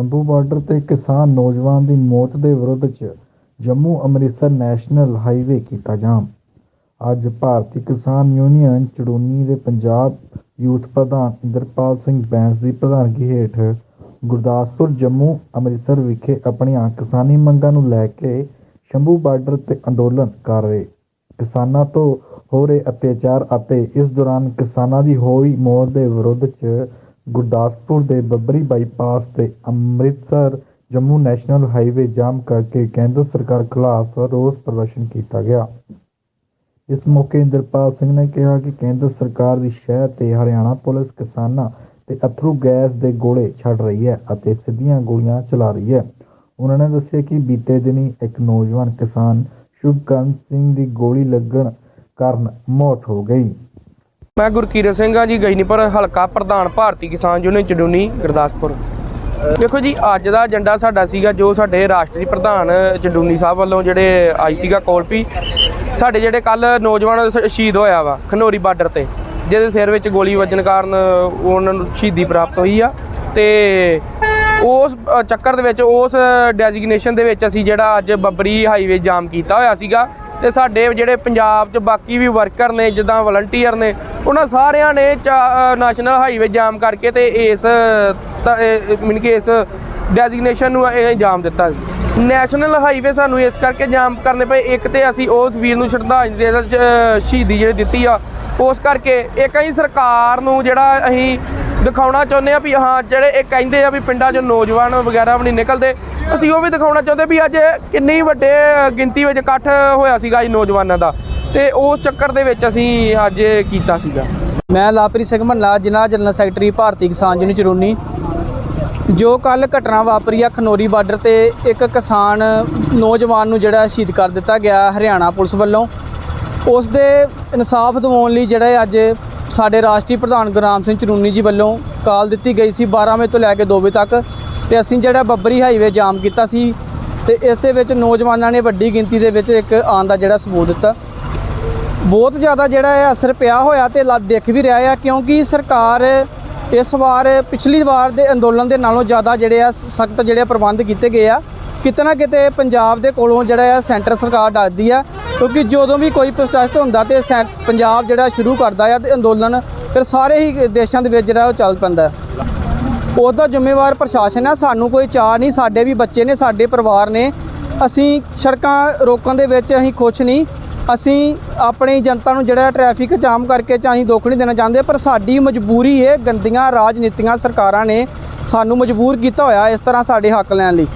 Shambhu border ਤੇ ਕਿਸਾਨ ਨੌਜਵਾਨ ਦੀ ਮੌਤ ਦੇ ਵਿਰੁੱਧ 'ਚ ਜੰਮੂ ਅੰਮ੍ਰਿਤਸਰ ਨੈਸ਼ਨਲ ਹਾਈਵੇ ਕੀਤਾ ਜਾਮ। ਅੱਜ ਭਾਰਤੀ ਕਿਸਾਨ ਯੂਨੀਅਨ ਚੜੂੰਨੀ ਦੇ ਪੰਜਾਬ ਯੂਥ ਪ੍ਰਧਾਨ ਇੰਦਰਪਾਲ ਸਿੰਘ ਬੈਂਸ ਦੀ ਪ੍ਰਧਾਨਗੀ ਹੇਠ ਗੁਰਦਾਸਪੁਰ ਜੰਮੂ ਅੰਮ੍ਰਿਤਸਰ ਵਿਖੇ ਆਪਣੀਆਂ ਕਿਸਾਨੀ ਮੰਗਾਂ ਨੂੰ ਲੈ ਕੇ ਸ਼ੰਭੂ ਬਾਰਡਰ ਤੇ ਅੰਦੋਲਨ ਕਰ ਰਹੇ। ਕਿਸਾਨਾਂ ਤੋਂ ਹੋ ਰਹੇ ਅਤਿਆਚਾਰ ਅਤੇ ਇਸ ਦੌਰਾਨ ਕਿਸਾਨਾਂ ਦੀ ਹੋਈ ਮੌਤ ਦੇ ਵਿਰੁੱਧ 'ਚ ਗੁਰਦਾਸਪੁਰ ਦੇ ਬੱਬਰੀ ਬਾਈਪਾਸ ਤੇ Amritsar Jammu national highway jam ਕਰਕੇ ਕੇਂਦਰ ਸਰਕਾਰ ਖਿਲਾਫ ਰੋਸ ਪ੍ਰਦਰਸ਼ਨ ਕੀਤਾ ਗਿਆ। ਇਸ ਮੌਕੇ ਇੰਦਰਪਾਲ ਸਿੰਘ ਨੇ ਕਿਹਾ ਕਿ ਕੇਂਦਰ ਸਰਕਾਰ ਦੀ ਸ਼ਹਿ ਤੇ ਹਰਿਆਣਾ ਪੁਲਿਸ ਕਿਸਾਨਾਂ ਤੇ ਅਥਰੂ ਗੈਸ ਦੇ ਗੋਲੇ ਛੱਡ ਰਹੀ ਹੈ ਅਤੇ ਸਿੱਧੀਆਂ ਗੋਲੀਆਂ ਚਲਾ ਰਹੀ ਹੈ। ਉਹਨਾਂ ਨੇ ਦੱਸਿਆ ਕਿ ਬੀਤੇ ਦਿਨੀ ਇੱਕ ਨੌਜਵਾਨ ਕਿਸਾਨ ਸ਼ੁਭਕਰਨ ਸਿੰਘ ਦੀ ਗੋਲੀ ਲੱਗਣ ਕਾਰਨ ਮੌਤ ਹੋ ਗਈ। ਮੈਂ ਗੁਰਕੀਰਤ ਸਿੰਘ ਆ ਜੀ ਗਜਨੀਪੁਰ ਹਲਕਾ ਪ੍ਰਧਾਨ ਭਾਰਤੀ ਕਿਸਾਨ ਯੂਨੀਅਨ ਚਡੂਨੀ ਗੁਰਦਾਸਪੁਰ। ਦੇਖੋ ਜੀ, ਅੱਜ ਦਾ ਏਜੰਡਾ ਸਾਡਾ ਸੀਗਾ ਜੋ ਸਾਡੇ ਰਾਸ਼ਟਰੀ ਪ੍ਰਧਾਨ ਚਡੂਨੀ ਸਾਹਿਬ ਵੱਲੋਂ ਜਿਹੜੇ ਆਈ ਸੀਗਾ ਕੋਲਪੀ ਸਾਡੇ ਜਿਹੜੇ ਕੱਲ ਨੌਜਵਾਨ ਸ਼- ਸ਼ਹੀਦ ਹੋਇਆ ਵਾ, ਖਨੋਰੀ ਬਾਰਡਰ ਤੇ, ਜਿਹਦੇ ਸਿਰ ਵਿੱਚ ਗੋਲੀ ਵੱਜਣ ਕਾਰਨ ਉਹਨਾਂ ਨੂੰ ਸ਼ਹੀਦੀ ਪ੍ਰਾਪਤ ਹੋਈ ਆ ਤੇ ਉਸ ਚੱਕਰ ਦੇ ਵਿੱਚ, ਉਸ ਡੈਜ਼ਿਗਨੇਸ਼ਨ ਦੇ ਵਿੱਚ ਅਸੀਂ ਜਿਹੜਾ ਅੱਜ ਬੱਬਰੀ ਹਾਈਵੇ ਜਾਮ ਕੀਤਾ ਹੋਇਆ ਸੀਗਾ ਤੇ ਸਾਡੇ ਜਿਹੜੇ ਪੰਜਾਬ 'ਚ ਬਾਕੀ ਵੀ ਵਰਕਰ ਨੇ, ਜਿੱਦਾਂ ਵਲੰਟੀਅਰ ਨੇ, ਉਹਨਾਂ ਸਾਰਿਆਂ ਨੇ ਨੈਸ਼ਨਲ ਹਾਈਵੇ ਜਾਮ ਕਰਕੇ ਤੇ ਇਸ ਮੀਨ ਕਿ ਇਸ ਡੈਜ਼ਿਗਨੇਸ਼ਨ ਨੂੰ ਇਹ ਜਾਮ ਦਿੱਤਾ ਨੈਸ਼ਨਲ ਹਾਈਵੇ ਸਾਨੂੰ ਇਸ ਕਰਕੇ ਜਾਮ ਕਰਨੇ ਪਏ, ਇੱਕ ਤੇ ਅਸੀਂ ਉਸ ਵੀਰ ਨੂੰ ਸ਼ਰਧਾਂਜਲੀ ਦੇ ਸ਼ਹੀਦੀ ਜਿਹੜੀ ਦਿੱਤੀ ਆ, ਉਸ ਕਰਕੇ ਇੱਕ ਅਸੀਂ ਸਰਕਾਰ ਨੂੰ ਜਿਹੜਾ ਅਸੀਂ ਦਿਖਾਉਣਾ ਚਾਹੁੰਦੇ ਆ ਵੀ ਹਾਂ, ਜਿਹੜੇ ਇਹ ਕਹਿੰਦੇ ਆ ਵੀ ਪਿੰਡਾਂ 'ਚ ਨੌਜਵਾਨ ਵਗੈਰਾ ਵੀ ਨਹੀਂ ਨਿਕਲਦੇ, ਅਸੀਂ ਉਹ ਵੀ ਦਿਖਾਉਣਾ ਚਾਹੁੰਦੇ ਵੀ ਅੱਜ ਕਿੰਨੀ ਵੱਡੇ ਗਿਣਤੀ ਵਿੱਚ ਇਕੱਠ ਹੋਇਆ ਸੀਗਾ ਜੀ ਨੌਜਵਾਨਾਂ ਦਾ। ਤੇ ਉਸ ਚੱਕਰ ਦੇ ਵਿੱਚ ਅਸੀਂ ਅੱਜ ਕੀਤਾ ਸੀਗਾ। ਮੈਂ ਲਾਪਰੀ ਸਿੰਘ ਮੱਲਾ ਜ਼ਿਲ੍ਹਾ ਜਨਰਲ ਸੈਕਟਰੀ ਭਾਰਤੀ ਕਿਸਾਨ ਯੂਨੀਅਨ ਚਰੂਨੀ। ਜੋ ਕੱਲ ਘਟਨਾ ਵਾਪਰੀ ਆ ਖਨੋਰੀ ਬਾਰਡਰ ਤੇ, ਇੱਕ ਕਿਸਾਨ ਨੌਜਵਾਨ ਨੂੰ ਜਿਹੜਾ ਸ਼ਹੀਦ ਕਰ ਦਿੱਤਾ ਗਿਆ ਹਰਿਆਣਾ ਪੁਲਿਸ ਵੱਲੋਂ। ਉਸ ਦੇ ਇਨਸਾਫ ਦਿਵਾਉਣ ਲਈ ਜਿਹੜਾ ਅੱਜ ਸਾਡੇ ਰਾਸ਼ਟਰੀ ਪ੍ਰਧਾਨ ਗੁਰਨਾਮ ਸਿੰਘ ਚਰੂਨੀ ਜੀ ਵੱਲੋਂ ਕਾਲ ਦਿੱਤੀ ਗਈ ਸੀ 12 ਵਜੇ ਤੋਂ ਲੈ ਕੇ 2 ਵਜੇ ਤੱਕ ਤੇ ਅਸੀਂ ਜਿਹੜਾ ਬੱਬਰੀ ਹਾਈਵੇ ਜਾਮ ਕੀਤਾ ਸੀ ਤੇ ਇਸ ਦੇ ਵਿੱਚ ਨੌਜਵਾਨਾਂ ਨੇ ਵੱਡੀ ਗਿਣਤੀ ਦੇ ਵਿੱਚ ਇੱਕ ਆਉਣ ਦਾ ਜਿਹੜਾ ਸਬੂਤ ਦਿੱਤਾ। ਬਹੁਤ ਜ਼ਿਆਦਾ ਜਿਹੜਾ ਹੈ ਅਸਰ ਪਿਆ ਹੋਇਆ ਤੇ ਲਾ ਦੇਖ ਵੀ ਰਿਹਾ ਆ ਕਿਉਂਕਿ ਸਰਕਾਰ ਇਸ ਵਾਰ ਪਿਛਲੀ ਵਾਰ ਦੇ ਅੰਦੋਲਨ ਦੇ ਨਾਲੋਂ ਜ਼ਿਆਦਾ ਜਿਹੜੇ ਆ ਸਖਤ ਜਿਹੜੇ ਪ੍ਰਬੰਧ ਕੀਤੇ ਗਏ ਆ। ਕਿਤੇ ਨਾ ਕਿਤੇ ਪੰਜਾਬ ਦੇ ਕੋਲੋਂ ਜਿਹੜਾ ਆ ਸੈਂਟਰ ਸਰਕਾਰ ਡਰਦੀ ਆ, ਕਿਉਂਕਿ ਜਦੋਂ ਵੀ ਕੋਈ ਪ੍ਰੋਟੈਸਟ ਹੁੰਦਾ ਤੇ ਸੈਂ- ਪੰਜਾਬ ਜਿਹੜਾ ਸ਼ੁਰੂ ਕਰਦਾ ਆ ਤੇ ਅੰਦੋਲਨ ਫਿਰ ਸਾਰੇ ਹੀ ਦੇਸ਼ਾਂ ਦੇ ਵਿੱਚ ਜਿਹੜਾ ਉਹ ਚੱਲ ਪੈਂਦਾ। ਹੈ। ਉਹਦਾ ਜ਼ਿੰਮੇਵਾਰ ਪ੍ਰਸ਼ਾਸਨ ਆ, ਸਾਨੂੰ ਕੋਈ ਚਾਹ ਨਹੀਂ, ਸਾਡੇ ਵੀ ਬੱਚੇ ਨੇ, ਸਾਡੇ ਪਰਿਵਾਰ ਨੇ। ਅਸੀਂ ਸੜਕਾਂ ਰੋਕਣ ਦੇ ਵਿੱਚ ਅਸੀਂ ਖੁਸ਼ ਨਹੀਂ। ਅਸੀਂ ਆਪਣੀ ਜਨਤਾ ਨੂੰ ਜਿਹੜਾ ਟ੍ਰੈਫਿਕ ਜਾਮ ਕਰਕੇ ਚਾਹੀਂ ਦੁੱਖ ਨਹੀਂ ਦੇਣਾ ਚਾਹੁੰਦੇ, ਪਰ ਸਾਡੀ ਮਜਬੂਰੀ ਹੈ ਗੰਦੀਆਂ ਰਾਜਨੀਤੀਆਂ ਸਰਕਾਰਾਂ ਨੇ ਸਾਨੂੰ ਮਜਬੂਰ ਕੀਤਾ ਹੋਇਆ ਇਸ ਤਰ੍ਹਾਂ ਸਾਡੇ ਹੱਕ ਲੈਣ ਲਈ।